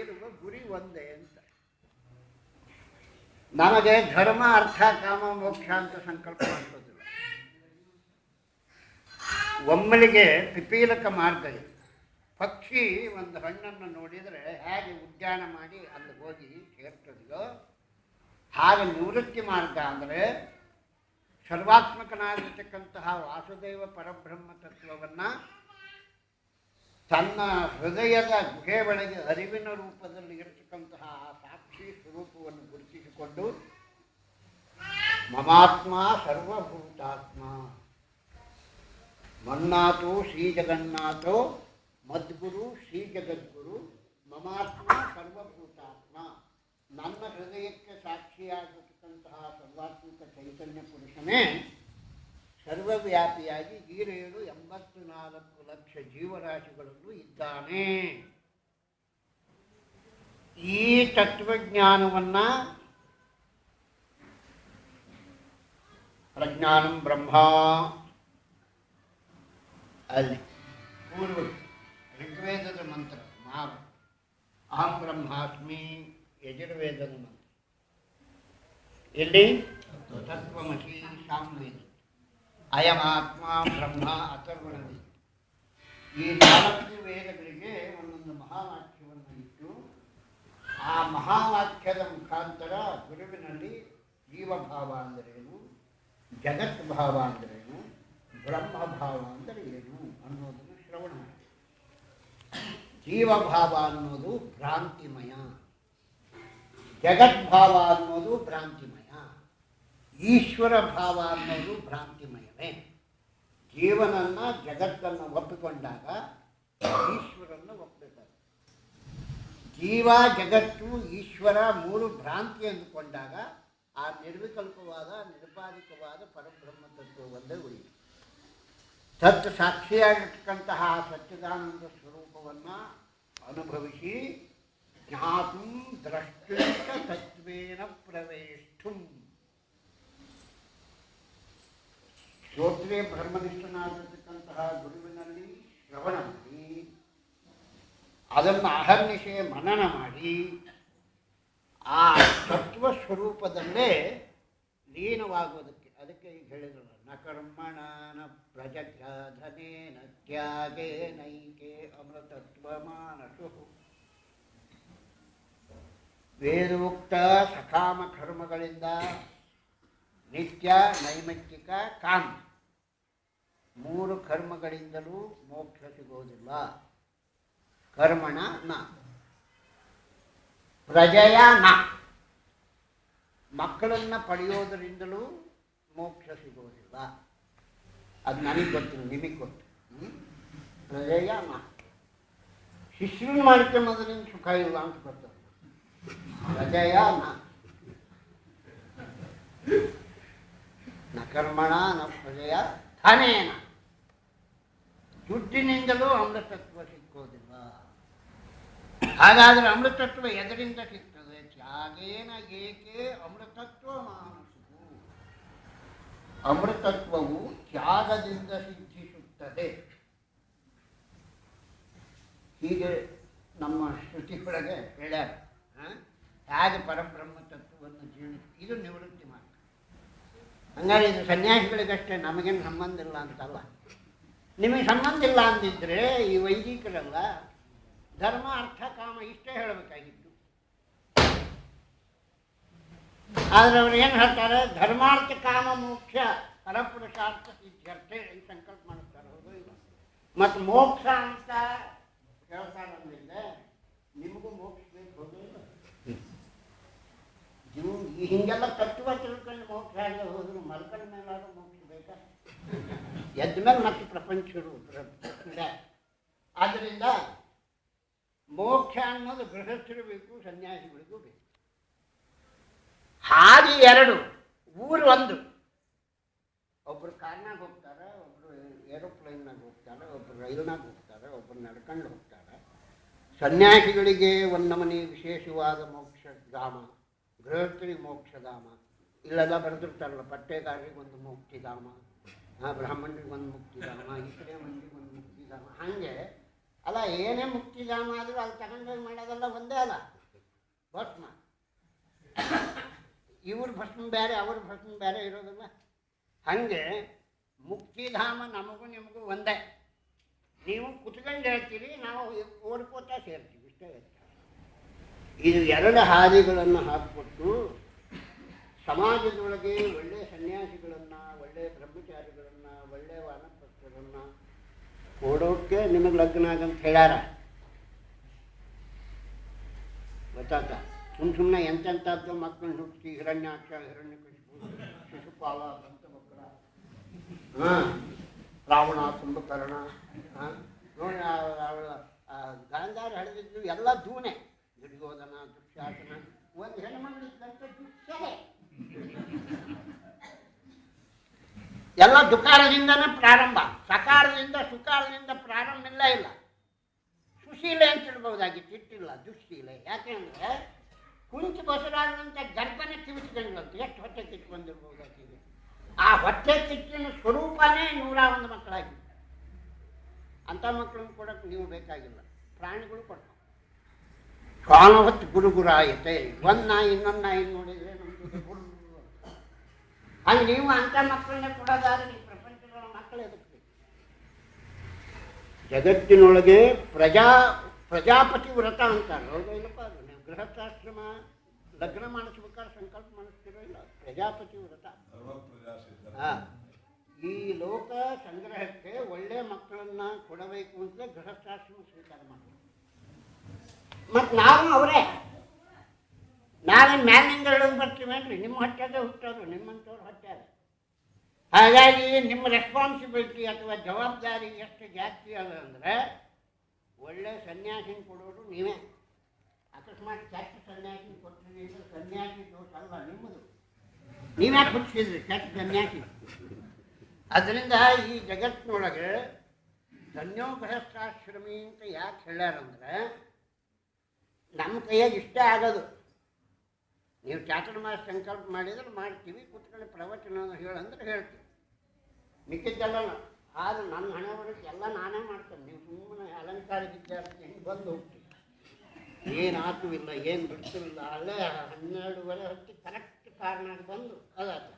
ಸೇರುವ ಗುರಿ ಒಂದೇ ಅಂತ. ನಮಗೆ ಧರ್ಮ, ಅರ್ಥ, ಕಾಮ, ಮೋಕ್ಷ ಅಂತ ಸಂಕಲ್ಪ ಮಾಡ್ಕೋದಿಲ್ಲ ಒಮ್ಮಲಿಗೆ ಪಿಪೀಲಕ ಮಾರ್ಗ ಇದೆ ಪಕ್ಷಿ ಒಂದು ಹಣ್ಣನ್ನು ನೋಡಿದರೆ ಹೇಗೆ ಉದ್ಯಾನ ಮಾಡಿ ಅಲ್ಲಿ ಹೋಗಿ ಸೇರ್ತದೆಯೋ, ಹಾಗೆ ನಿವೃತ್ತಿ ಮಾರ್ಗ ಅಂದರೆ ಸರ್ವಾತ್ಮಕನಾಗಿರ್ತಕ್ಕಂತಹ ವಾಸುದೇವ ಪರಬ್ರಹ್ಮ ತತ್ವವನ್ನು ತನ್ನ ಹೃದಯದ ಗುಹೆ ಒಳಗೆ ಅರಿವಿನ ರೂಪದಲ್ಲಿ ಇರತಕ್ಕಂತಹ ಆ ಸಾಕ್ಷಿ ಸ್ವರೂಪವನ್ನು ಗುರುತಿಸಿಕೊಂಡು ಮಮಾತ್ಮ ಸರ್ವಭೂತಾತ್ಮ. ಮನ್ನಾಥೋ ಶ್ರೀ ಜಗನ್ನಾಥೋ, ಮದ್ಗುರು ಶ್ರೀ ಜಗದ್ಗುರು ಮಮಾತ್ಮ ಸರ್ವಭೂತಾತ್ಮ. ನನ್ನ ಹೃದಯಕ್ಕೆ ಸಾಕ್ಷಿಯಾಗಿರ್ತಕ್ಕಂತಹ ಸರ್ವಾತ್ಮಕ ಚೈತನ್ಯ ಪುರುಷನೇ ಸರ್ವವ್ಯಾಪಿಯಾಗಿ ಈರೇಳು ಎಂಬತ್ತು ನಾಲ್ಕು ಲಕ್ಷ ಜೀವರಾಶಿಗಳಲ್ಲೂ ಇದ್ದಾನೆ. ಈ ತತ್ವಜ್ಞಾನವನ್ನು ಪ್ರಜ್ಞಾನಂ ಬ್ರಹ್ಮ ಅಲ್ಲಿ ಪೂರ್ವ ಋಗ್ವೇದದ ಮಂತ್ರ ಮಹಾ ಅಹಂ ಬ್ರಹ್ಮಾಸ್ಮಿ ಯಜುರ್ವೇದದ ಮಂತ್ರ. ಎಲ್ಲಿ? ತತ್ವಮಸಿ ಸಾಮವೇದ. ಅಯಮಾತ್ಮ ಬ್ರಹ್ಮ ಅಥರ್ವಣದಿ. ಈ ನಾಲ್ಕು ವೇದಗಳಿಗೆ ಒಂದೊಂದು ಮಹಾವಾಕ್ಯವನ್ನು ಇಟ್ಟು, ಆ ಮಹಾವಾಕ್ಯದ ಮುಖಾಂತರ ಗುರುವಿನಲ್ಲಿ ಜೀವಭಾವ ಅಂದರೇನು ಜಗತ್ ಭಾವ ಅಂದರೇನು ಬ್ರಹ್ಮಭಾವ ಅಂದರೆ ಏನು ಅನ್ನೋದನ್ನು ಶ್ರವಣ ಮಾಡಿ. ಜೀವಭಾವ ಅನ್ನೋದು ಭ್ರಾಂತಿಮಯ. ಜಗದ್ಭಾವ ಅನ್ನೋದು ಭ್ರಾಂತಿಮಯ. ಈಶ್ವರ ಭಾವ ಅನ್ನೋದು ಭ್ರಾಂತಿಮಯವೇ ಜೀವನನ್ನ ಜಗತ್ತನ್ನು ಒಪ್ಪಿಕೊಂಡಾಗ ಈಶ್ವರನ್ನು ಒಪ್ಪಿದ್ದಾರೆ. ಜೀವ ಜಗತ್ತು ಈಶ್ವರ ಮೂರು ಭ್ರಾಂತಿ ಅಂದುಕೊಂಡಾಗ ಆ ನಿರ್ವಿಕಲ್ಪವಾದ, ನಿರ್ಬಾಧಿಕವಾದ ಪರಬ್ರಹ್ಮ ತತ್ವ ಒಂದೇ ಉಳಿಯಿತು. ತತ್ ಸಾಕ್ಷಿಯಾಗಿರ್ತಕ್ಕಂತಹ ಸಚ್ಚಿದಾನಂದ ಸ್ವರೂಪವನ್ನು ಅನುಭವಿಸಿ, ಜ್ಞಾತು ದ್ರಷ್ಟುಂಚ ತತ್ವೇನ ಪ್ರವೇಷ್ಟು ಶ್ರೋತ್ರೆ ಬ್ರಹ್ಮನಿಷ್ಠನಾಗಿರ್ತಕ್ಕಂತಹ ಗುರುವಿನಲ್ಲಿ ಶ್ರವಣ ಮಾಡಿ, ಅದನ್ನು ಅಹರ್ನಿಶೆ ಮನನ ಮಾಡಿ, ಆ ತತ್ವ ಸ್ವರೂಪದಲ್ಲೇ ಲೀನವಾಗುವುದಕ್ಕೆ, ಅದಕ್ಕೆ ಈಗ ಹೇಳಿದ್ರು, ನ ಕರ್ಮಣ ನ ಪ್ರಜಘನೆ ನ ತ್ಯಾಗೇ ನೈಕೆ ಅಮೃತತ್ವ ಮಾನಸು ವೇದೋಕ್ತ ಸಕಾಮ ಕರ್ಮಗಳಿಂದ ನಿತ್ಯ ನೈಮಿತ್ತಿಕ ಕಾಮ. ಮೂರು ಕರ್ಮಗಳಿಂದಲೂ ಮೋಕ್ಷ ಸಿಗೋದಿಲ್ಲ. ಕರ್ಮಣ ನ. ಪ್ರಜಯ ನ. ಮಕ್ಕಳನ್ನು ಪಡೆಯೋದರಿಂದಲೂ ಮೋಕ್ಷ ಸಿಗೋದಿಲ್ಲ. ಅದು ನನಗೆ ಗೊತ್ತಿಲ್ಲ, ನಿಮಗೆ ಗೊತ್ತು. ಪ್ರಜೆಯ ನ. ಶಿಷ್ಯನ ಮಾಡ್ಕೊಂಬದ್ರಿಂದ ಸುಖ ಇಲ್ಲ ಅಂತ ಗೊತ್ತಲ್ಲ ಪ್ರಜಯ ನ. ನ ಕರ್ಮಣ, ನ ಪ್ರಜಯ ಧನೇನ. ದುಡ್ಡಿನಿಂದಲೂ ಅಮೃತತ್ವ ಸಿಕ್ಕೋದಿಲ್ಲ ಹಾಗಾದರೆ ಅಮೃತತ್ವ ಎದರಿಂದ ಸಿಗ್ತದೆ? ತ್ಯಾಗೇನ ಏಕೆ ಅಮೃತತ್ವ ಮಾನಸು ಅಮೃತತ್ವವು ತ್ಯಾಗದಿಂದ ಸಿದ್ಧಿಸುತ್ತದೆ. ಹೀಗೆ ನಮ್ಮ ಶ್ರುತಿಯೊಳಗೆ ಹೇಳ್ಯಾರ ಆ? ಹೇಗೆ ಪರಬ್ರಹ್ಮ ತತ್ವವನ್ನು ಜೀರ್ಣಿಸಿ ಇದು ನಿವೃತ್ತಿ ಹಂಗಾರೆ ಇದು ಸನ್ಯಾಸಿಗಳಿಗಷ್ಟೇ ನಮಗೇನು ಸಂಬಂಧ ಇಲ್ಲ ಅಂತಲ್ಲ. ನಿಮಗೆ ಸಂಬಂಧ ಇಲ್ಲ ಅಂದಿದ್ರೆ ಈ ವೈದಿಕರೆಲ್ಲ ಧರ್ಮ, ಅರ್ಥ, ಕಾಮ ಇಷ್ಟೇ ಹೇಳಬೇಕಾಗಿತ್ತು. ಆದ್ರೆ ಅವ್ರು ಏನು ಹೇಳ್ತಾರೆ? ಧರ್ಮಾರ್ಥ, ಕಾಮ, ಮೋಕ್ಷ, ಪರಪುರುಷಾರ್ಥ, ಸಿದ್ಧರ್ಥೆ, ಈ ಸಂಕಲ್ಪ ಮಾಡುತ್ತಾರೆ ಹೌದು ಇಲ್ಲ? ಮತ್ತು ಮೋಕ್ಷ ಅಂತ ಹೇಳ್ತಾರೆ ಅಂದಿದ್ರೆ ನಿಮಗೂ ಮೋಕ್ಷ ಬೇಕು ಹೌದು ಇಲ್ಲ ಜೀವ ಈ ಹಿಂಗೆಲ್ಲ ಕಟ್ಟುವ ತಿಳ್ಕೊಂಡು ಮೋಕ್ಷ ಆಗದೆ ಹೋದ್ರು ಮಲ್ಕಂಡ ಮೇಲಾದ್ರೂ ಮೋಕ್ಷ ಬೇಕಾ? ಎದ್ದ ಮೇಲೆ ಮತ್ತೆ ಪ್ರಪಂಚ ಶುರು ಆದ್ದರಿಂದ ಮೋಕ್ಷ ಅನ್ನೋದು ಗೃಹಸ್ಥರು ಬೇಕು ಸನ್ಯಾಸಿಗಳಿಗೂ ಬೇಕು. ಹಾದಿ ಎರಡು, ಊರು ಒಂದು. ಒಬ್ರು ಕಾರ್ನಾಗ ಹೋಗ್ತಾರೆ, ಒಬ್ರು ಏರೋಪ್ಲೇನ್ನಾಗ ಹೋಗ್ತಾರೆ, ಒಬ್ರು ರೈಲ್ನಾಗ ಹೋಗ್ತಾರೆ, ಒಬ್ರು ನಡ್ಕೊಂಡು ಹೋಗ್ತಾರೆ. ಸನ್ಯಾಸಿಗಳಿಗೆ ಒಂದು ನಮನಿ ವಿಶೇಷವಾದ ಮೋಕ್ಷಧಾಮ ಬೃಹಸ್ಪತಿಗೆ ಮೋಕ್ಷಧಾಮ. ಇಲ್ಲೆಲ್ಲ ಬರೆದಿರ್ತಾರಲ್ಲ ಪಟ್ಟೆಗಾರರಿಗೆ ಒಂದು ಮುಕ್ತಿಧಾಮ ಬ್ರಾಹ್ಮಣರಿಗೆ ಒಂದು ಮುಕ್ತಿಧಾಮ ಇತರೆ ಮಂದಿಗೆ ಒಂದು ಮುಕ್ತಿಧಾಮ. ಹಾಗೆ ಅಲ್ಲ, ಏನೇ ಮುಕ್ತಿಧಾಮ ಆದರೂ ಅಲ್ಲಿ ತಗೊಂಡೋಗಿ ಮಾಡೋದೆಲ್ಲ ಒಂದೇ ಅಲ್ಲ. ಭಸ್ಮ. ಇವ್ರ ಭಸ್ಮ ಬೇರೆ, ಅವ್ರ ಭಸ್ಮ ಬೇರೆ ಇರೋದಲ್ಲ. ಹಾಗೆ ಮುಕ್ತಿಧಾಮ ನಮಗೂ ನಿಮಗೂ ಒಂದೇ. ನೀವು ಕುತ್ಕೊಂಡು ಹೇಳ್ತೀರಿ, ನಾವು ಓಡ್ಕೋತಾ ಸೇರ್ತೀವಿ, ಇಷ್ಟೇ ಹೇಳ್ತೀವಿ. ಇದು ಎರಡು ಹಾದಿಗಳನ್ನು ಹಾಕಿಕೊಟ್ಟು ಸಮಾಜದೊಳಗೆ ಒಳ್ಳೆಯ ಸನ್ಯಾಸಿಗಳನ್ನು ಒಳ್ಳೆಯ ಬ್ರಹ್ಮಚಾರಿಗಳನ್ನು ಒಳ್ಳೆಯ ವಾನಪ್ರಸ್ಥರನ್ನು ಕೊಡೋಕ್ಕೆ ನಿಮಗೆ ಲಗ್ನ ಆಗಂತ ಹೇಳ್ಯಾರ. ಗೊತ್ತಾತ? ಸುಮ್ಮ ಸುಮ್ಮನೆ ಎಂತೆಂಥದ್ದು ಮಕ್ಕಳನ್ನ ಹುಟ್ಟಿಸಿ ಹಿರಣ್ಯಾಕ್ಷ ಹಿರಣ್ಯ ಶಿಶುಪಾಲ ಮಕ್ಕಳ ಹಾಂ ರಾವಣ, ಕುಂಭಕರ್ಣ ಹಾಂ ನೋಡಿ ಗಾಂಧಾರ ಹಳೆದಿದ್ದು ಎಲ್ಲ ಧೂನೆ. ದುರ್ಯೋಧನ, ದುಶ್ಯಾಸನ, ಒಂದು ಹೆಣ್ಮಗಳು ಇದ್ದಂತೆ ದುಶ್ಯಲೆ ಎಲ್ಲ ದುಕಾರದಿಂದನೇ ಪ್ರಾರಂಭ, ಸಕಾರದಿಂದ, ಸುಕಾರದಿಂದ ಪ್ರಾರಂಭ ಇಲ್ಲ. ಇಲ್ಲ ಸುಶೀಲೆ ಅಂತ ಇಡ್ಬೋದಾಗಿತ್ತು ಇಟ್ಟಿಲ್ಲ ದುಶ್ಶೀಲೆ. ಯಾಕೆಂದ್ರೆ ಕುಂಚು ಬಸರಾದಂಥ ಗರ್ಭನೆ ಕಿವಿಚ್ಕೊಂಡ್ಲಂತ ಎಷ್ಟು ಹೊಟ್ಟೆ ಕಿತ್ಕೊಂಡಿರ್ಬೋದಾಗಿದೆ ಆ ಹೊಟ್ಟೆ ಕಿಚ್ಚಿನ ಸ್ವರೂಪನೇ ನೂರ ಒಂದು ಮಕ್ಕಳಾಗಿದೆ ಅಂಥ ಮಕ್ಕಳನ್ನು ಕೊಡಕ್ಕೆ ನೀವು ಬೇಕಾಗಿಲ್ಲ. ಪ್ರಾಣಿಗಳು ಕೊಡ್ತಾವೆ ಶ್ವಾನ ಹೊತ್ತು ಗುರುಗುರ ಆಯ್ತೆ ಒಂದು ನಾಯಿ ಇನ್ನೊಂದು ನಾಯಿ ನೋಡಿದ್ರೆ ನಮ್ಗೆ ಹಂಗೆ ನೀವು ಅಂಥ ಮಕ್ಕಳನ್ನ ಕೊಡೋದಾದ್ರೆ ನೀವು ಪ್ರಪಂಚದ ಮಕ್ಕಳು ಎದಕ್ಕೆ ಜಗತ್ತಿನೊಳಗೆ ಪ್ರಜಾ ಪ್ರಜಾಪತಿ ವ್ರತ ಅಂತಾರೆ. ಹೌದಾ ಇಲ್ಲಪ್ಪ ಅದು? ನೀವು ಗೃಹಸ್ಥಾಶ್ರಮ ಲಗ್ನ ಮಾಡಿಸ್ಬೇಕಾದ್ರೆ ಸಂಕಲ್ಪ ಮಾಡಿಸ್ತಿರೋ ಇಲ್ಲ? ಪ್ರಜಾಪತಿ ವ್ರತ. ಹಾಂ. ಈ ಲೋಕ ಸಂಗ್ರಹಕ್ಕೆ ಒಳ್ಳೆ ಮಕ್ಕಳನ್ನ ಕೊಡಬೇಕು ಅಂತ ಗೃಹಸ್ಥಾಶ್ರಮ ಸ್ವೀಕಾರ ಮಾಡಿ ಮತ್ತು ನಾವು ಅವರೇ. ನಾವೇನು ಮ್ಯಾಲಿಂದ ಹೇಳೋದು ಬರ್ತೀವೇನ್ರಿ ನಿಮ್ಮ ಹೊಟ್ಟೆದೇ ಹುಟ್ಟೋದು, ನಿಮ್ಮಂಥವ್ರು ಹೊಟ್ಟೆದ ಹಾಗಾಗಿ ನಿಮ್ಮ ರೆಸ್ಪಾನ್ಸಿಬಿಲಿಟಿ ಅಥವಾ ಜವಾಬ್ದಾರಿ ಎಷ್ಟು ಜಾಸ್ತಿ ಅದ ಅಂದರೆ ಒಳ್ಳೆ ಸನ್ಯಾಸಿನ ಕೊಡೋರು ನೀವೇ. ಅಕಸ್ಮಾತ್ ಕೆಟ್ಟ ಸನ್ಯಾಸಿನ ಕೊಟ್ಟಿರಿ ಅಂದ್ರೆ ಸನ್ಯಾಸಿ ದೋಷ ಅಲ್ಲ ನಿಮ್ಮದು? ನೀವೇ ಹುಟ್ಟಿಸಿದ್ರಿ ಕೆಟ್ಟ ಸನ್ಯಾಸಿ? ಅದರಿಂದ ಈ ಜಗತ್ತಿನೊಳಗೆ ಧನ್ಯೋಗೃಹಸ್ಥಾಶ್ರಮಿ ಅಂತ ಯಾಕೆ ಹೇಳ್ಯಾರಂದ್ರೆ ನಮ್ಮ ಕೈಯಾಗ ಇಷ್ಟ ಆಗೋದು. ನೀವು ಚಾತುರ್ಮಾಸ ಸಂಕಲ್ಪ ಮಾಡಿದ್ರೆ ಮಾಡ್ತೀವಿ, ಕುತ್ಕೊಂಡು ಪ್ರವಚನ ಹೇಳಂದ್ರೆ ಹೇಳ್ತೀವಿ. ಮಿಕ್ಕಿದ್ದೆಲ್ಲ ಆದ್ರೆ ನನ್ನ ಹಣೆ ಬರೋಕ್ಕೆ ಎಲ್ಲ ನಾನೇ ಮಾಡ್ತೇನೆ. ನೀವು ಸುಮ್ಮನೆ ಅಲಂಕಾರ ವಿದ್ಯಾರ್ಥಿ ಹೆಂಗೆ ಬಂದು ಹೋಗ್ತೀವಿ ಏನು ಆತುವಿಲ್ಲ ಏನು ಬಿಡ್ತಿಲ್ಲ ಅಲ್ಲೇ ಹನ್ನೆರಡುವರೆ ಹೊತ್ತಿ ಕರೆಕ್ಟ್ ಕಾರ್ನಾಗ ಬಂದು ಅದಾತ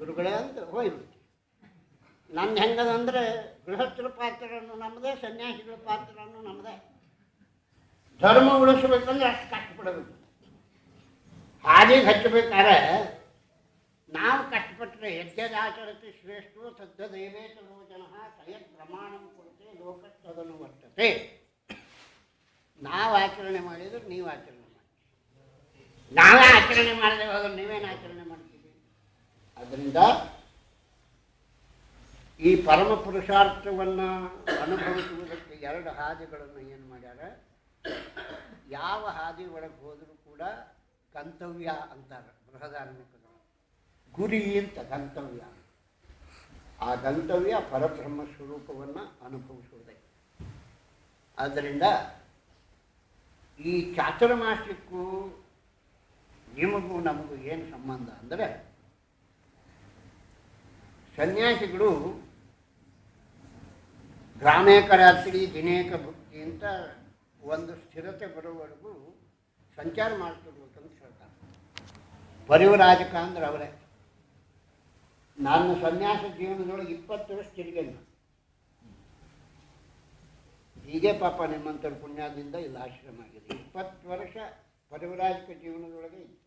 ಗುರುಗಳೇ ಅಂತ ಹೋಗ್ಬಿಡ್ತೀವಿ ನಂದು ಹೆಂಗದಂದ್ರೆ ಗೃಹಸ್ಥರ ಪಾತ್ರರನ್ನು ನಮ್ಮದೇ, ಸನ್ಯಾಸಿಗಳ ಪಾತ್ರರನ್ನು ನಮ್ಮದೇ. ಧರ್ಮ ಉಳಿಸ್ಬೇಕಂದ್ರೆ ಅಷ್ಟು ಕಷ್ಟಪಡಬೇಕು. ಹಾದಿಗೆ ಹಚ್ಚಬೇಕಾದ್ರೆ ನಾವು ಕಷ್ಟಪಟ್ಟರೆ ಯಜ್ಞದಾಚರತೆ ಶ್ರೇಷ್ಠೋ ತದ್ದದೇವೇತ ಜನ ಸಯತ್ ಪ್ರಮಾಣ ಕೊಡುತ್ತೆ ತದನು ವರ್ತತೆ. ನಾವು ಆಚರಣೆ ಮಾಡಿದ್ರೆ ನೀವು ಆಚರಣೆ ಮಾಡಿ ನಾವೇ ಆಚರಣೆ ಮಾಡದೆ ಹೋದ್ರೆ ನೀವೇನು ಆಚರಣೆ ಮಾಡ್ತೀವಿ ಅದರಿಂದ ಈ ಪರಮ ಪುರುಷಾರ್ಥವನ್ನು ಅನುಭವಿಸುವುದಕ್ಕೆ ಎರಡು ಹಾದಿಗಳನ್ನು ಏನು ಮಾಡ್ಯಾರ? ಯಾವ ಹಾದಿ ಒಳಗೆ ಹೋದರೂ ಕೂಡ ಗಂತವ್ಯ ಅಂತಾರೆ ಬೃಹದಾರ್ಮಿಕರು ಗುರಿ ಅಂತ ಗಂತವ್ಯ. ಆ ಗಂತವ್ಯ ಪರಬ್ರಹ್ಮ ಸ್ವರೂಪವನ್ನು ಅನುಭವಿಸುವುದೇ. ಆದ್ದರಿಂದ ಈ ಚಾತುರ್ಮಾಸಕ್ಕೂ ನಿಮಗೂ ನಮಗೂ ಏನು ಸಂಬಂಧ ಅಂದರೆ ಸನ್ಯಾಸಿಗಳು ಗ್ರಾಮೇಕ ರಾತ್ರಿ ದಿನೇಕ ಭಕ್ತಿ ಅಂತ ಒಂದು ಸ್ಥಿರತೆ ಬರೋವರೆಗೂ ಸಂಚಾರ ಮಾಡ್ತಿರ್ಬೇಕಂತ ಹೇಳ್ತಾರೆ. ಪರಿವರಾಜಕ ಅಂದ್ರೆ ಅವರೇ. ನಾನು ಸನ್ಯಾಸ ಜೀವನದೊಳಗೆ ಇಪ್ಪತ್ತು ವರ್ಷ ತಿರುಗೇನು. ಹೀಗೆ ಪಾಪ ನಿಮ್ಮಂತರ ಪುಣ್ಯದಿಂದ ಇಲ್ಲಿ ಆಶ್ರಮ ಆಗಿದೆ. ಇಪ್ಪತ್ತು ವರ್ಷ ಪರಿವರಾಜಕ ಜೀವನದೊಳಗೆ.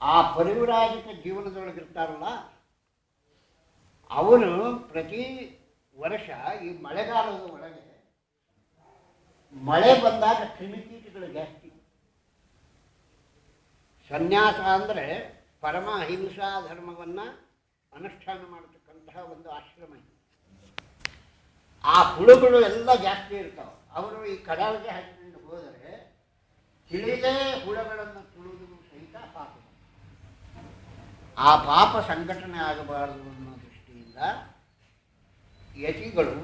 ಆ ಪರಿವರಾಜಕ ಜೀವನದೊಳಗೆ ಇರ್ತಾರಲ್ಲ ಅವರು ಪ್ರತಿ ವರ್ಷ ಈ ಮಳೆಗಾಲದ ಒಳಗೆ ಮಳೆ ಬಂದಾಗ ಕ್ರಿಮಿಕೀಟಗಳು ಜಾಸ್ತಿ ಸನ್ಯಾಸ ಅಂದರೆ ಪರಮ ಅಹಿಂಸಾ ಧರ್ಮವನ್ನು ಅನುಷ್ಠಾನ ಮಾಡತಕ್ಕಂತಹ ಒಂದು ಆಶ್ರಮ ಇದೆ. ಆ ಹುಳುಗಳು ಎಲ್ಲ ಜಾಸ್ತಿ ಇರ್ತಾವೆ. ಅವರು ಈ ಕಡಾಳಿಗೆ ಹಾಕಿಕೊಂಡು ಹೋದರೆ ತಿಳಿದೇ ಹುಳಗಳನ್ನು ತುಳಿದು ಸಹಿತ ಪಾಪ. ಆ ಪಾಪ ಸಂಘಟನೆ ಆಗಬಾರದು ಅನ್ನೋ ದೃಷ್ಟಿಯಿಂದ ಯತಿಗಳು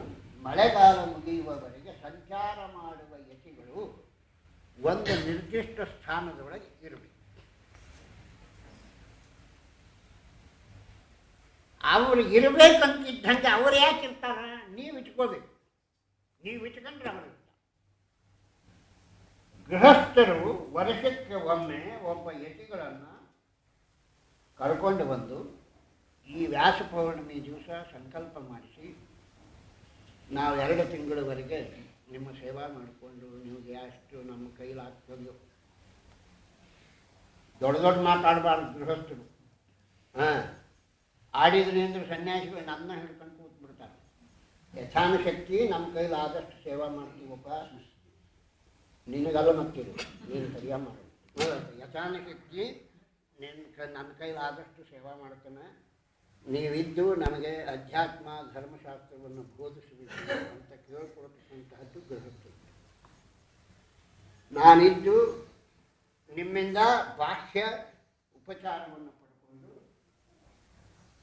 ಮಳೆಗಾಲ ಮುಗಿಯುವವರೆಗೆ ಸಂಚಾರ ಯತಿಗಳು ಒಂದು ನಿರ್ದಿಷ್ಟ ಸ್ಥಾನದೊಳಗೆ ಇರಬೇಕು. ಅವರು ಇರಬೇಕಂತಿದ್ದಂಗೆ ಅವ್ರು ಯಾಕೆ ಇರ್ತಾರ? ನೀವು ಇಟ್ಕೋಬೇಕು. ನೀವು ಇಟ್ಕೊಂಡ್ರೆ ಅವರು ಗೃಹಸ್ಥರು ವರ್ಷಕ್ಕೆ ಒಮ್ಮೆ ಒಬ್ಬ ಯತಿಗಳನ್ನು ಕರ್ಕೊಂಡು ಬಂದು ಈ ವ್ಯಾಸ ಪೌರ್ಣಮಿ ದಿವಸ ಸಂಕಲ್ಪ ಮಾಡಿಸಿ ನಾವು ಎರಡು ತಿಂಗಳವರೆಗೆ ನಿಮ್ಮ ಸೇವಾ ಮಾಡಿಕೊಂಡು ನಿಮಗೆ ಅಷ್ಟು ನಮ್ಮ ಕೈಲಾಗ್ತದೆ ದೊಡ್ಡ ದೊಡ್ಡ ಮಾತಾಡಬಾರ್ದು ಗೃಹಸ್ಥರು. ಹಾಂ, ಆಡಿದ್ರಿ ಸನ್ಯಾಸಿಗಳು ನನ್ನ ಹಿಡ್ಕೊಂಡು ಕೂತ್ಬಿಡ್ತಾರೆ. ಯಥಾನುಶಕ್ತಿ ನಮ್ಮ ಕೈಲಿ ಆದಷ್ಟು ಸೇವಾ ಮಾಡ್ತೀವಪ್ಪ ನಿನಗಲ್ಲ ಮತ್ತಿರು ನೀನು ಸರಿಯಾಗಿ ಮಾಡು. ಯಥಾನುಶಕ್ತಿ ನಿನ್ನ ಕ, ನನ್ನ ಕೈಲಿ ಆದಷ್ಟು ಸೇವಾ ಮಾಡ್ತಾನೆ. ನೀವಿದ್ದು ನಮಗೆ ಅಧ್ಯಾತ್ಮ, ಧರ್ಮಶಾಸ್ತ್ರವನ್ನು ಬೋಧಿಸಬೇಕು ಅಂತ ಕೇಳ್ಕೊಳ್ತಕ್ಕಂತಹದ್ದು ಗೃಹಸ್ಥರು ನಾನಿದ್ದು ನಿಮ್ಮಿಂದ ಬಾಹ್ಯ ಉಪಚಾರವನ್ನು ಪಡ್ಕೊಂಡು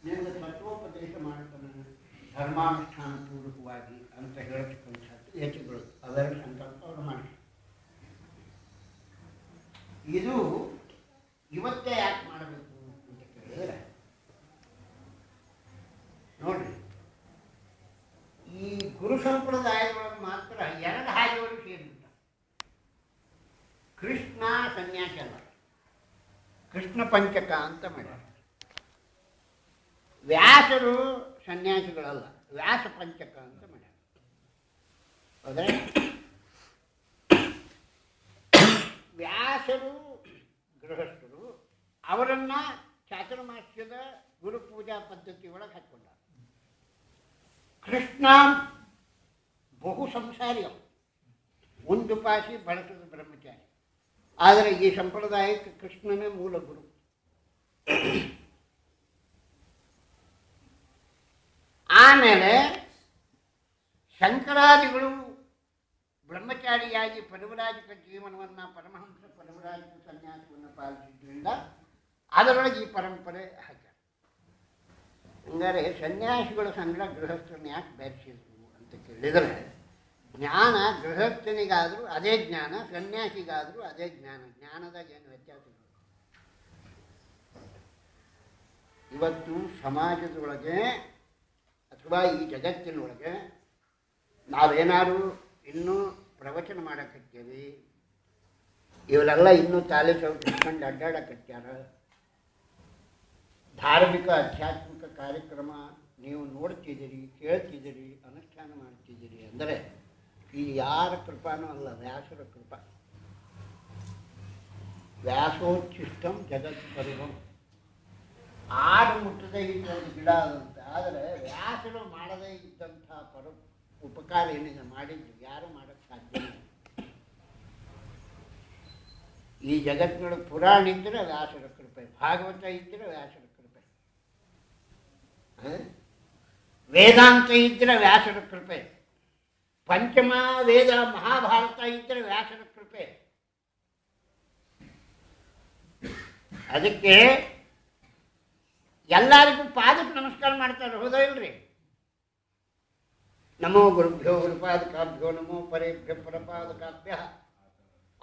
ನಿಮಗೆ ತತ್ವೋಪದೇಶ ಮಾಡ್ತಾನೆ ಧರ್ಮಾನುಷ್ಠಾನ ಪೂರ್ವಕವಾಗಿ ಅಂತ ಹೇಳ್ತಕ್ಕಂಥದ್ದು ಹೆಚ್ಚುಗಳು ಅದರ ಸಂಕಲ್ಪ ಅವರು ಮಾಡಿ ಇದು ಇವತ್ತೇ ಯಾಕೆ ಮಾಡಬೇಕು ಅಂತ ಕೇಳಿದ್ರೆ ನೋಡ್ರಿ ಈ ಗುರು ಸಂಪ್ರದಾಯದೊಳಗೆ ಮಾತ್ರ ಎರಡು ಹಾಗೆಗಳು ಸೇರಿಬಿಟ್ಟ ಕೃಷ್ಣ ಸನ್ಯಾಸಿ ಅಲ್ಲ ಕೃಷ್ಣ ಪಂಚಕ ಅಂತ ಮಾಡ್ಯಾರ ವ್ಯಾಸರು ಸನ್ಯಾಸಿಗಳಲ್ಲ, ವ್ಯಾಸ ಪಂಚಕ ಅಂತ ಮಾಡ್ಯಾರ ಆದರೆ ವ್ಯಾಸರು ಗೃಹಸ್ಥರು ಅವರನ್ನು ಚಾತುರ್ಮಾಸ್ಯದ ಗುರು ಪೂಜಾ ಪದ್ಧತಿ ಒಳಗೆ ಹಾಕ್ಕೊಂಡ ಕೃಷ್ಣ ಬಹು ಸಂಸಾರಿ. ಒಂದು ಪಾಸಿ ಬಳಸದ ಬ್ರಹ್ಮಚಾರಿ. ಆದರೆ ಈ ಸಂಪ್ರದಾಯಕ್ಕೆ ಕೃಷ್ಣನೇ ಮೂಲ ಗುರು ಆಮೇಲೆ ಶಂಕರಾದಿಗಳು ಬ್ರಹ್ಮಚಾರಿಯಾಗಿ ಪರಮರಾಜಿಕ ಜೀವನವನ್ನು ಪರಮಹಂಸ ಪರಿವರಾಜಿಕ ಸನ್ಯಾಸವನ್ನು ಪಾಲಿಸಿದ್ರಿಂದ ಅದರೊಳಗೆ ಈ ಪರಂಪರೆ ಹಾಕ್ಯಾರ. ಹಂಗಾರೆ ಸನ್ಯಾಸಿಗಳ ಸಂಗ್ರಹ ಗೃಹಸ್ಥರನ್ನ ಯಾಕೆ ಬೆರೆಸಿದ್ರು ಅಂತ ಕೇಳಿದರೆ, ಜ್ಞಾನ ಗೃಹಸ್ಥನಿಗಾದರೂ ಅದೇ ಜ್ಞಾನ, ಸನ್ಯಾಸಿಗಾದರೂ ಅದೇ ಜ್ಞಾನ, ಜ್ಞಾನದಾಗ ಏನು ವ್ಯತ್ಯಾಸ ಇವತ್ತು ಸಮಾಜದೊಳಗೆ ಅಥವಾ ಈ ಜಗತ್ತಿನೊಳಗೆ ನಾವೇನಾದರೂ ಇನ್ನೂ ಪ್ರವಚನ ಮಾಡಕತ್ತೀವಿ? ಇವರೆಲ್ಲ ಇನ್ನೂ ತಾಲೆ ಸೌಟ್ಕೊಂಡು ಅಡ್ಡಾಡಕತ್ಯಾರ? ಧಾರ್ಮಿಕ, ಆಧ್ಯಾತ್ಮಿಕ ಕಾರ್ಯಕ್ರಮ ನೀವು ನೋಡ್ತಿದ್ದೀರಿ, ಕೇಳ್ತಿದ್ದೀರಿ, ಅನುಷ್ಠಾನ ಮಾಡ್ತಿದ್ದೀರಿ ಅಂದರೆ ಈ ಯಾರ ಕೃಪಾನೂ ಅಲ್ಲ, ವ್ಯಾಸರ ಕೃಪಾ ವ್ಯಾಸೋಚ್ಚಿಷ್ಟಂ ಜಗತ್ ಸರ್ವಂ ಆಡು ಮುಟ್ಟದೇ ಇದ್ದ ಗಿಡ ಅದಂತ ಆದರೆ ವ್ಯಾಸರು ಮಾಡದೇ ಇದ್ದಂಥ ಪರ ಉಪಕಾರ ಏನಿದೆ ಮಾಡಿದ್ದು, ಯಾರು ಮಾಡೋಕ್ಕೆ ಸಾಧ್ಯ. ಈ ಜಗತ್ತಿನೊಳಗೆ ಪುರಾಣ ಇದ್ದರೆ ವ್ಯಾಸರ ಕೃಪೆ, ಭಾಗವತ ಇದ್ದರೆ ವ್ಯಾಸರ ಕೃಪೆ ಹ? ವೇದಾಂತ ಇದ್ದರೆ ವ್ಯಾಸರ ಕೃಪೆ. ಪಂಚಮ ವೇದ ಮಹಾಭಾರತ ಇದ್ದರೆ ವ್ಯಾಸರ ಕೃಪೆ. ಅದಕ್ಕೆ ಎಲ್ಲರಿಗೂ ಪಾದಕ್ಕೆ ನಮಸ್ಕಾರ ಮಾಡ್ತಾರೆ, ಹೌದಾ ಇಲ್ರಿ? ನಮೋ ಗುರುಭ್ಯೋ ಗುರುಪಾದಕಾಭ್ಯೋ, ನಮೋ ಪರೇಭ್ಯ ಪರಪಾದಕಾಭ್ಯ.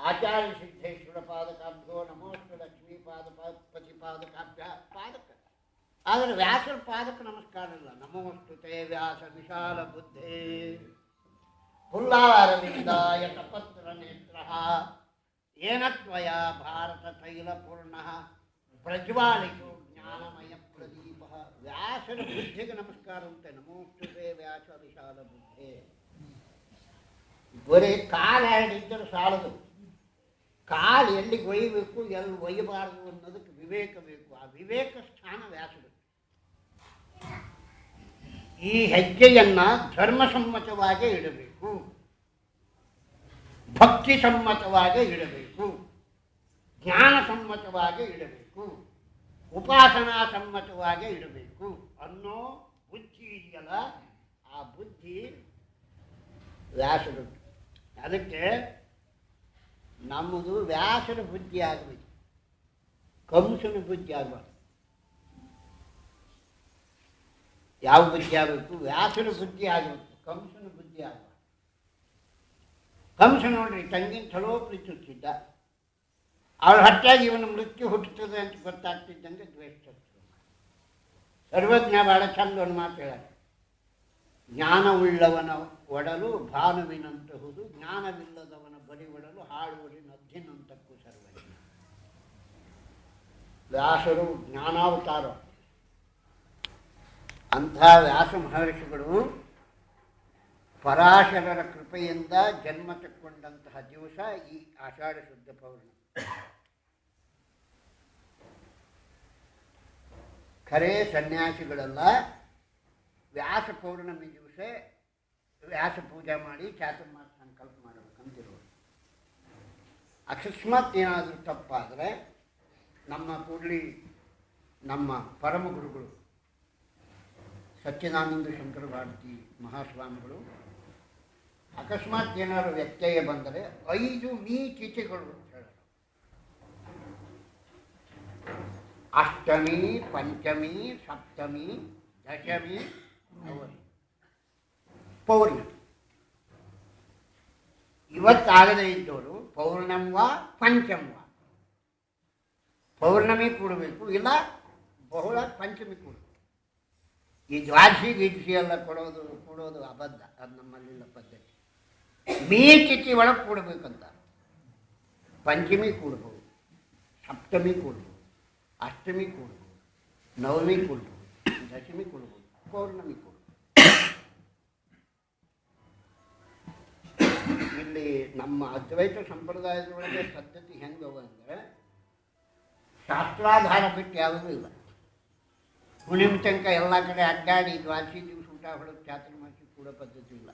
ಆಚಾರ್ಯ ಸಿದ್ಧೇಶ್ವರ ಪಾದಕಾಭ್ಯೋ, ನಮೋ ಲಕ್ಷ್ಮೀ ಪಾದ ಪತಿಪಾದಕಾಭ್ಯ. ಪಾದಕ. ಆದರೆ ವ್ಯಾಸರ ಪಾದಕ್ಕೆ ನಮಸ್ಕಾರ ಇಲ್ಲ. ನಮೋಸ್ತು ತೇ ವ್ಯಾಸ ವಿಶಾಲ ಬುದ್ಧೇ. ಪುಲ್ಲಾರವಿಂದಾಯ ತಪತ್ರ ನೇತ್ರ ಏನತ್ವಯ ಭಾರತ ತೈಲ ಪೂರ್ಣ. ಪ್ರಜ್ವಾಲಿತು ಜ್ಞಾನಮಯ ಪ್ರದೀಪ. ವ್ಯಾಸನ ಬುದ್ಧಿಗೆ ನಮಸ್ಕಾರ ಉಂಟೆ. ನಮೋಸ್ತುತೆ ವ್ಯಾಸ ವಿಶಾಲ ಬುದ್ಧಿ. ಬರೀ ಕಾಲ ಎರಡಿದ್ದರೆ ಸಾಲದು. ಕಾಲು ಎಲ್ಲಿಗೆ ಒಯ್ಯಬೇಕು ಎಲ್ಲಿ ಒಯ್ಯಬಾರದು ಅನ್ನೋದಕ್ಕೆ ವಿವೇಕ ಬೇಕು. ಆ ವಿವೇಕ ಸ್ಥಾನ ವ್ಯಾಸರು ಈ ಹೆಜ್ಜೆಯನ್ನು ಧರ್ಮಸಮ್ಮತವಾಗಿ ಇಡಬೇಕು. ಭಕ್ತಿ ಸಮ್ಮತವಾಗಿ ಇಡಬೇಕು. ಜ್ಞಾನ ಸಮ್ಮತವಾಗಿ ಇಡಬೇಕು. ಉಪಾಸನಾ ಸಮ್ಮತವಾಗಿ ಇಡಬೇಕು ಅನ್ನೋ ಬುದ್ಧಿ ಇದೆಯಲ್ಲ, ಆ ಬುದ್ಧಿ ವ್ಯಾಸರು ಅದಕ್ಕೆ ನಮ್ಮದು ವ್ಯಾಸರ ಬುದ್ಧಿ ಆಗಬೇಕು. ಕಂಸನ ಬುದ್ಧಿ ಆಗಬಾರ್ದು. ಯಾವ ಬುದ್ಧಿ ಆಗಬೇಕು ವ್ಯಾಸನ ಬುದ್ಧಿ ಆಗಬೇಕು ಕಂಸನ ಬುದ್ಧಿ ಆಗಬಾರ್ದು ಕಂಸ ನೋಡ್ರಿ, ತಂಗಿನ ಚಲೋ ಪ್ರೀತಿಸ್ತಿದ್ದ ಅವಳು ಹಟ್ಟಾಗಿ ಇವನ ಮೃತ್ಯು ಹುಟ್ಟುತ್ತದೆ ಅಂತ ಗೊತ್ತಾಗ್ತಿದ್ದಂಗೆ ದ್ವೇಷ ಸರ್ವಜ್ಞ ಭಾಳ ಚಂದ ಒಂದು ಮಾತು ಹೇಳ. ಜ್ಞಾನವುಳ್ಳವನ ಒಡಲು ಭಾನುವಿನಂತಹುದು, ಜ್ಞಾನವಿಲ್ಲದವನ ಬರಿ ಒಡಲು ಹಾಳುವಡಿ ನದ್ದಿನಂತಕ್ಕೂ ಸರ್ವಜ್ಞ. ವ್ಯಾಸರು ಜ್ಞಾನಾವತಾರ. ಅಂಥ ವ್ಯಾಸ ಮಹರ್ಷಿಗಳು ಪರಾಶರರ ಕೃಪೆಯಿಂದ ಜನ್ಮ ತಕ್ಕೊಂಡಂತಹ ದಿವಸ ಈ ಆಷಾಢ ಶುದ್ಧ ಪೌರ್ಣಮಿ. ಖರೆ ಸನ್ಯಾಸಿಗಳೆಲ್ಲ ವ್ಯಾಸ ಪೌರ್ಣಮಿ ದಿವಸ ವ್ಯಾಸ ಪೂಜೆ ಮಾಡಿ ಚಾತುರ್ಮಾಸ ಸಂಕಲ್ಪ ಮಾಡಬೇಕಂತಿರೋರು. ಅಕಸ್ಮಾತ್ ಏನಾದರೂ ತಪ್ಪಾದರೆ ನಮ್ಮ ಕೂಡಲಿ ನಮ್ಮ ಪರಮ ಗುರುಗಳು ಸಚ್ಚಿದಾನಂದ ಶಂಕರ ಭಾರತಿ ಮಹಾಸ್ವಾಮಿಗಳು. ಅಕಸ್ಮಾತ್ ಏನಾದರೂ ವ್ಯತ್ಯಯ ಬಂದರೆ ಐದು ಮೀ ಅಂತ ಅಷ್ಟಮಿ, ಪಂಚಮಿ, ಸಪ್ತಮಿ, ದಶಮಿ, ನವಮಿ. ಪೌರ್ಣಮಿ. ಇವತ್ತಾಗದೇ ಇದ್ದವರು ಪೌರ್ಣಮ್ವ ಪಂಚಮ್ವ ಪೌರ್ಣಮಿ ಕೂಡಬೇಕು, ಇಲ್ಲ ಬಹುಳ ಪಂಚಮಿ ಕೂಡಬೇಕು. ಈ ದ್ವಾದಶಿ ಗೀದಶಿ ಎಲ್ಲ ಕೊಡೋದು ಕೊಡೋದು ಅಬದ್ಧ. ಅದು ನಮ್ಮಲ್ಲಿಲ್ಲ ಪದ್ಧತಿ. ಮೀ ತಿಥಿ ಒಳಗೆ ಕೂಡಬೇಕಂತ. ಪಂಚಮಿ ಕೂಡ್ಬೋದು, ಸಪ್ತಮಿ ಕೂಡ್ಬೋದು, ಅಷ್ಟಮಿ ಕೂಡ್ಬೋದು, ನವಮಿ ಕೂಡ್ಬೋದು, ದಶಮಿ ಕೂಡ್ಬೋದು, ಪೌರ್ಣಮಿ ಕೂಡ್ಬೋದು. ಇಲ್ಲಿ ನಮ್ಮ ಅದ್ವೈತ ಸಂಪ್ರದಾಯದೊಳಗೆ ಪದ್ಧತಿ ಹೆಂಗವ ಅಂದರೆ ಶಾಸ್ತ್ರಾಧಾರ ಬಿಟ್ಟು ಯಾವುದೂ ಇಲ್ಲ. ಹುಣ್ಣಿಮೆ ತನಕ ಎಲ್ಲ ಕಡೆ ಅಡ್ಡಾಡಿ ದ್ವಾಸಿ ದಿವಸ ಊಟ ಹೊಡೆದು ಚಾತುರ್ಮಾಸಿ ಕೂಡ ಪದ್ಧತಿ ಇಲ್ಲ.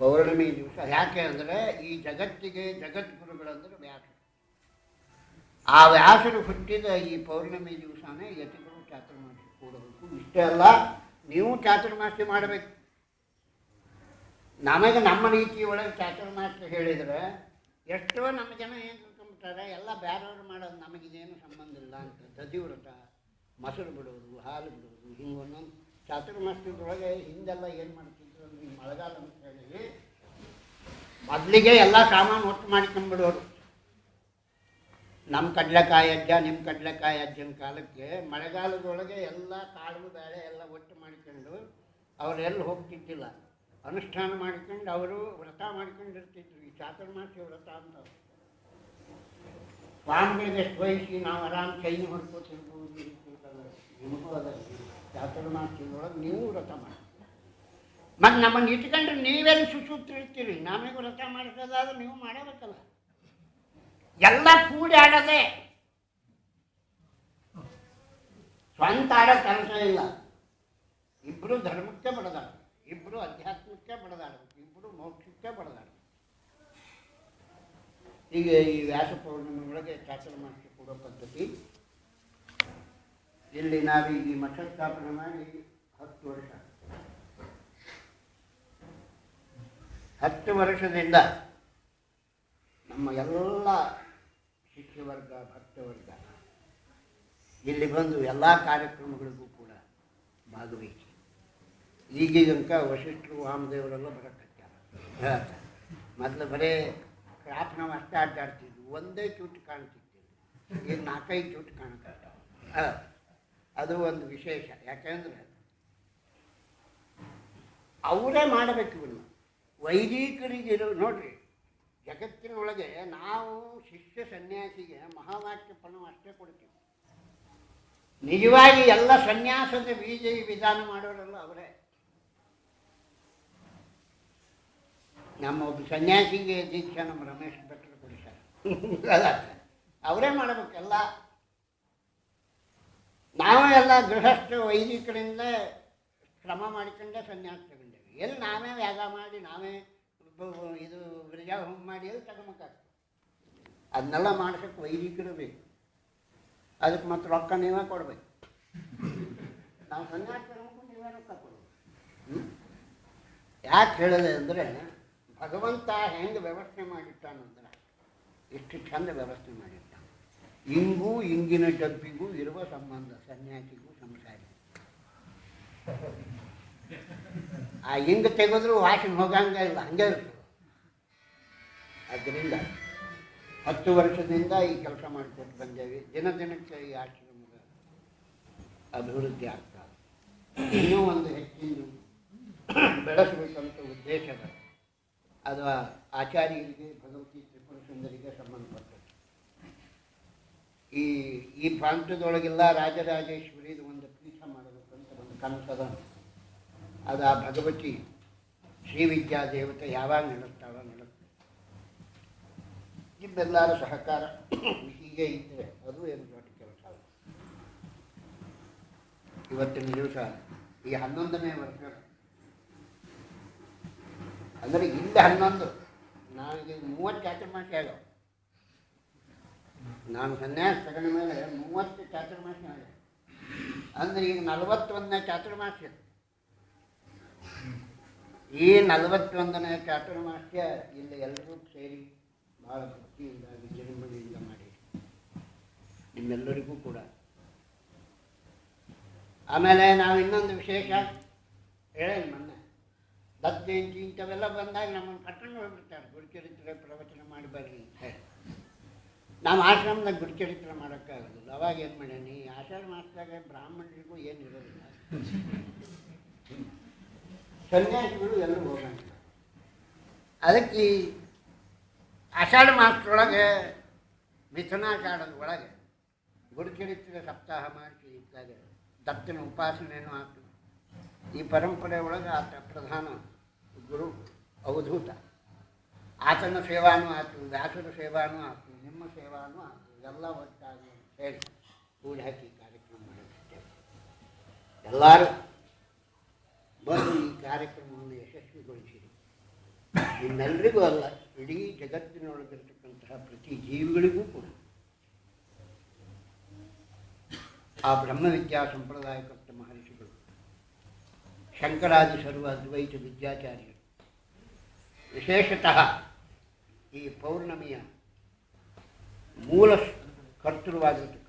ಪೌರ್ಣಮಿ ದಿವಸ ಯಾಕೆ ಅಂದರೆ ಈ ಜಗತ್ತಿಗೆ ಜಗದ್ಗುರುಗಳಂದ್ರೆ ವ್ಯಾಸರು. ಆ ವ್ಯಾಸರು ಹುಟ್ಟಿದ ಈ ಪೌರ್ಣಮಿ ದಿವಸನೇ ಯತಿಗಳು ಚಾತುರ್ಮಾಸಿ ಕೂಡಬೇಕು ಇಷ್ಟೇ ಅಲ್ಲ, ನೀವು ಚಾತುರ್ಮಾಸಿ ಮಾಡಬೇಕು. ನಮಗೆ ನಮ್ಮ ರೀತಿಯೊಳಗೆ ಚಾತುರ್ಮಾಸ ಹೇಳಿದರೆ ಎಷ್ಟೋ ನಮ್ಮ ಜನ ಏನು ತಿಳ್ಕೊಂಬಿಟ್ಟಾರೆ ಎಲ್ಲ ಬೇರೆಯವ್ರು ಮಾಡೋದು ನಮಗಿದೇನು ಸಂಬಂಧ ಇಲ್ಲ ಅಂತ. ದದಿ ವ್ರತ ಮೊಸರು ಬಿಡೋದು, ಹಾಲು ಬಿಡೋದು, ಹಿಂಗೆ ಒಂದೊಂದು ಚಾತುರ್ಮಾಸದೊಳಗೆ ಹಿಂದೆಲ್ಲ ಏನು ಮಾಡ್ತಿದ್ರು ಅಂದ್ರೆ ಈ ಮಳೆಗಾಲ ಅಂತ ಹೇಳಿ ಮೊದಲಿಗೆ ಎಲ್ಲ ಸಾಮಾನು ಒಟ್ಟು ಮಾಡ್ಕೊಂಡ್ಬಿಡೋರು. ನಮ್ಮ ಕಡ್ಲೆಕಾಯಿ ಅಜ್ಜ ನಿಮ್ಮ ಕಡ್ಲೆಕಾಯಿ ಅಜ್ಜನ ಕಾಲಕ್ಕೆ ಮಳೆಗಾಲದೊಳಗೆ ಎಲ್ಲ ಕಾಳು ಬೇಳೆ ಎಲ್ಲ ಒಟ್ಟು ಮಾಡ್ಕೊಂಡು ಅವ್ರು ಎಲ್ಲಿ ಹೋಗ್ತಿದ್ದಿಲ್ಲ. ಅನುಷ್ಠಾನ ಮಾಡ್ಕೊಂಡು ಅವರು ವ್ರತ ಮಾಡ್ಕೊಂಡಿರ್ತಿದ್ರು. ಈ ಚಾತುರ್ಮಾಸಿ ವ್ರತ ಅಂತ ಸ್ವಾಮಿಗಳಿಗೆ ಎಷ್ಟು ವಹಿಸಿ ನಾವು ಆರಾಮ್ ಚೈನಿ ಹೊಡ್ಕೋತಿರ್ಬೋದು ನಿಮಗೂ ಅದ. ಚಾತುರ್ಮಾಸದೊಳಗೆ ನೀವು ವ್ರತ ಮಾಡಿ ಮತ್ತು ನಮ್ಮನ್ನು ಇಟ್ಕೊಂಡ್ರೆ ನೀವೇನು ಸುಸೂತ್ರಿರ್ತೀರಿ ನಮಗೆ ವ್ರತ ಮಾಡಿಸೋದಾದ್ರೆ ನೀವು ಮಾಡಬೇಕಲ್ಲ. ಎಲ್ಲ ಕೂಡಿ ಆಡೋದೇ. ಸ್ವಂತ ಆಡೋ ಕೆಲಸ ಇಲ್ಲ. ಇಬ್ಬರು ಧರ್ಮಕ್ಕೆ ಬಡದಾಡ ಇಬ್ಬರು ಅಧ್ಯಾತ್ಮಕ್ಕೆ ಬಡದಾಡ ಇಬ್ಬರು ಮೋಕ್ಷಕ್ಕೆ ಬಡದಾಡಬೇಕು ಈಗ ಈ ವ್ಯಾಸ ಪೌರ್ಣಿಮೆ ಒಳಗೆ ಚಾತುರ್ಮಾಸ ಕೊಡೋ ಪದ್ಧತಿ. ಇಲ್ಲಿ ನಾವೀಗ ಈ ಮಠ ಸ್ಥಾಪನೆ ಮಾಡಿ ಹತ್ತು ವರ್ಷ. ಹತ್ತು ವರ್ಷದಿಂದ ನಮ್ಮ ಎಲ್ಲ ಶಿಷ್ಯವರ್ಗ ಭಕ್ತವರ್ಗ ಇಲ್ಲಿ ಬಂದು ಎಲ್ಲ ಕಾರ್ಯಕ್ರಮಗಳಿಗೂ ಕೂಡ ಭಾಗವಹಿಸಿ. ಈಗೀಗಂಕ ವಶಿಷ್ಠರು ವಾಮದೇವರೆಲ್ಲ ಬರಕತ್ತಾರ. ಹೇಳ್ತಾರೆ ಮೊದಲು ಬರೇ ಕ್ರಾಪ್ ನಾವು ಅಷ್ಟೇ ಅಡ್ಡಾಡ್ತಿದ್ವಿ ಒಂದೇ ಚೂಟ್ ಕಾಣ್ತಿದ್ದೇವೆ ಈಗ ನಾಲ್ಕೈದು ಚೂಟ್ ಹ. ಅದು ಒಂದು ವಿಶೇಷ. ಯಾಕೆಂದ್ರೆ ಅವರೇ ಮಾಡಬೇಕು ಇವನ್ನ ವೈದಿಕರಿಗಿರೋ, ನೋಡ್ರಿ, ಜಗತ್ತಿನೊಳಗೆ ನಾವು ಶಿಷ್ಯ ಸನ್ಯಾಸಿಗೆ ಮಹಾವಾಕ್ಯ ಫಲಂ ಅಷ್ಟೇ ಕೊಡ್ತೀವಿ. ನಿಜವಾಗಿ ಎಲ್ಲ ಸನ್ಯಾಸದ ಬೀಜ ವಿಧಾನ ಮಾಡೋರೆಲ್ಲ ಅವರೇ. ನಮ್ಮ ಒಬ್ಬ ಸನ್ಯಾಸಿಗೆ ದೀಕ್ಷೆ ನಮ್ಮ ರಮೇಶ್ ಭಟ್ರು ಕೊಡಿಸ್ತಾರೆ ಅವರೇ ಮಾಡಬೇಕೆಲ್ಲ. ನಾವೇ ಎಲ್ಲ ಗೃಹಸ್ಥ ವೈದಿಕರಿಂದ ಶ್ರಮ ಮಾಡಿಕೊಂಡೇ ಸನ್ಯಾಸ ತಗೊಂಡೇವೆ. ಎಲ್ಲಿ ನಾವೇ ವ್ಯಾಗ ಮಾಡಿ, ನಾವೇ ಇದು ವಿರಜಾ ಹೋಮ ಮಾಡಿ ಎಲ್ಲಿ ತಗೊಂಬೇಕಾಗ್ತದೆ? ಅದನ್ನೆಲ್ಲ ಮಾಡ್ಸೋಕ್ಕೆ ವೈದಿಕರು ಬೇಕು. ಅದಕ್ಕೆ ಮತ್ತೆ ರೊಕ್ಕ ನೀವೇ ಕೊಡಬೇಕು. ನಾವು ಸನ್ಯಾಸ ತಗೊಂಡು ನೀವೇ ರೊಕ್ಕ ಕೊಡ್ಬೇಕು? ಯಾಕೆ ಹೇಳಿದೆ ಅಂದರೆ ಭಗವಂತ ಹೆಂಗೆ ವ್ಯವಸ್ಥೆ ಮಾಡಿಟ್ಟಾನಂದ್ರೆ ಎಷ್ಟು ಚಂದ ವ್ಯವಸ್ಥೆ ಮಾಡಿಟ್ಟಾನ ಇಂಗೂ ಇಂಗಿನ ಡಬ್ಬಿಗೂ ಇರುವ ಸಂಬಂಧ, ಸನ್ಯಾಸಿಗೂ ಸಂಸಾರಿ. ಆ ಹಿಂಗೆ ತೆಗೆದ್ರು ವಾಸನೆ ಹೋಗಂಗ ಇಲ್ಲ, ಹಂಗೆ ಇರ್ತದೆ. ಅದರಿಂದ ಹತ್ತು ವರ್ಷದಿಂದ ಈ ಕೆಲಸ ಮಾಡಿಕೊಟ್ಟು ಬಂದೇವಿ. ದಿನ ದಿನಕ್ಕೆ ಈ ಆಶ್ರಮದ ಅಭಿವೃದ್ಧಿ ಆಗ್ತಾ ಇದೆ. ಇನ್ನೂ ಒಂದು ಹೆಚ್ಚಿನ ಬೆಳೆಸಬೇಕಂತ ಉದ್ದೇಶದ ಅದು ಆಚಾರ್ಯರಿಗೆ ಭಗವತಿ ತ್ರಿಪುರ ಸುಂದರಿಗೆ ಸಂಬಂಧಪಟ್ಟದ್ದು. ಈ ಈ ಪ್ರಾಂತ್ಯದೊಳಗೆಲ್ಲ ರಾಜರಾಜೇಶ್ವರಿದು ಒಂದು ಪೀಠ ಮಾಡಬೇಕಂತ ಒಂದು ಕನಸದ ಅದು. ಆ ಭಗವತಿ ಶ್ರೀವಿದ್ಯಾ ದೇವತೆ ಯಾವಾಗ ನಡೆಸ್ತಾಳೋ ನಡೆಸ್ತಾಳೆ ನಿಮ್ಮೆಲ್ಲರ ಸಹಕಾರ ಹೀಗೆ ಇದ್ದರೆ ಅದು ಏನು ದೊಡ್ಡ ಕೆಲಸ ಇವತ್ತಿನ ದಿವಸ ಈ ಹನ್ನೊಂದನೇ ವರ್ಷ ಅಂದರೆ ಇಲ್ಲಿ ಹನ್ನೊಂದು. ನನಗೆ ಮೂವತ್ತು ಚಾತುರ್ಮಾಸ ಹೇಳು ನಾನು ಸನ್ಯಾಸ ತಗೊಂಡ ಮೇಲೆ ಮೂವತ್ತು ಚಾತುರ್ಮಾಸ ಹೇಳಿ ಅಂದರೆ ಈಗ ನಲವತ್ತೊಂದನೇ ಚಾತುರ್ಮಾಸ. ಈ ನಲವತ್ತೊಂದನೇ ಚಾತುರ್ಮಾಸ ಇಲ್ಲಿ ಎಲ್ಲರೂ ಸೇರಿ ಭಾಳ ಭಕ್ತಿಯಿಂದ, ವಿಜೃಂಭಣೆಯಿಂದ ಮಾಡಿ. ನಿಮ್ಮೆಲ್ಲರಿಗೂ ಕೂಡ. ಆಮೇಲೆ ನಾವು ಇನ್ನೊಂದು ವಿಶೇಷ ಹೇಳೇನು ಮೊನ್ನೆ. ಜಯಂತಿ ಇಂಥವೆಲ್ಲ ಬಂದಾಗ ನಮ್ಮನ್ನು ಕರ್ಕೊಂಡು ಹೋಗ್ಬಿಡ್ತಾರೆ. ಗುರುಚರಿತ್ರೆ ಪ್ರವಚನ ಮಾಡಿ ಬರ್ರಿ ಅಂತ. ಹೇಳಿ ನಾವು ಆಶ್ರಮದಾಗ ಗುರುಚರಿತ್ರೆ ಮಾಡೋಕ್ಕಾಗೋದಿಲ್ಲ. ಅವಾಗ ಏನು ಮಾಡ್ಯಾನಿ ಆಷಾಢ ಮಾಸದಾಗ ಬ್ರಾಹ್ಮಣರಿಗೂ ಏನು ಇರೋದಿಲ್ಲ. ಸನ್ಯಾಸಿಗಳು ಎಲ್ಲರೂ ಹೋಗಂಗಿಲ್ಲ. ಅದಕ್ಕೆ ಈ ಆಷಾಢ ಮಾಸದೊಳಗೆ ಮಿಥುನಾಷಾಢದ ಒಳಗೆ ಗುರುಚರಿತ್ರೆ ಸಪ್ತಾಹ ಮಾಡಿಸಿ ಇದ್ದಾಗ ದತ್ತನ ಉಪಾಸನೆಯನ್ನು ಆಗ್ತದೆ ಈ ಪರಂಪರೆ ಒಳಗೆ ಆತ ಪ್ರಧಾನ. ಗುರು ಅವಧೂತ ಆತನ ಸೇವಾನೂ ಆಯ್ತು ವ್ಯಾಸರ ಸೇವಾನೂ ಆಯ್ತು ನಿಮ್ಮ ಸೇವಾನೂ ಆಯ್ತು ಎಲ್ಲ ಒಟ್ಟಾಗಿ ಹೇಳಿ ಕೂಡಿ ಹಾಕಿ ಕಾರ್ಯಕ್ರಮ ಮಾಡುತ್ತಿದ್ದೇವೆ ಎಲ್ಲರೂ ಬಂದು ಈ ಕಾರ್ಯಕ್ರಮವನ್ನು ಯಶಸ್ವಿಗೊಳಿಸಿರಿ ನಿಮ್ಮೆಲ್ಲರಿಗೂ ಅಲ್ಲ, ಇಡೀ ಜಗತ್ತಿನೊಳಗಿರ್ತಕ್ಕಂತಹ ಪ್ರತಿ ಜೀವಿಗಳಿಗೂ ಕೂಡ. ಆ ಬ್ರಹ್ಮವಿದ್ಯಾ ಸಂಪ್ರದಾಯಕ್ಕೆ ಶಂಕರಾದಿ ಸರ್ವ ಅದ್ವೈತ ವಿದ್ಯಾಚಾರ್ಯರು. ವಿಶೇಷತಃ ಈ ಪೌರ್ಣಮಿಯ ಮೂಲ ಕರ್ತೃವಾಗಿರ್ತಕ್ಕಂಥ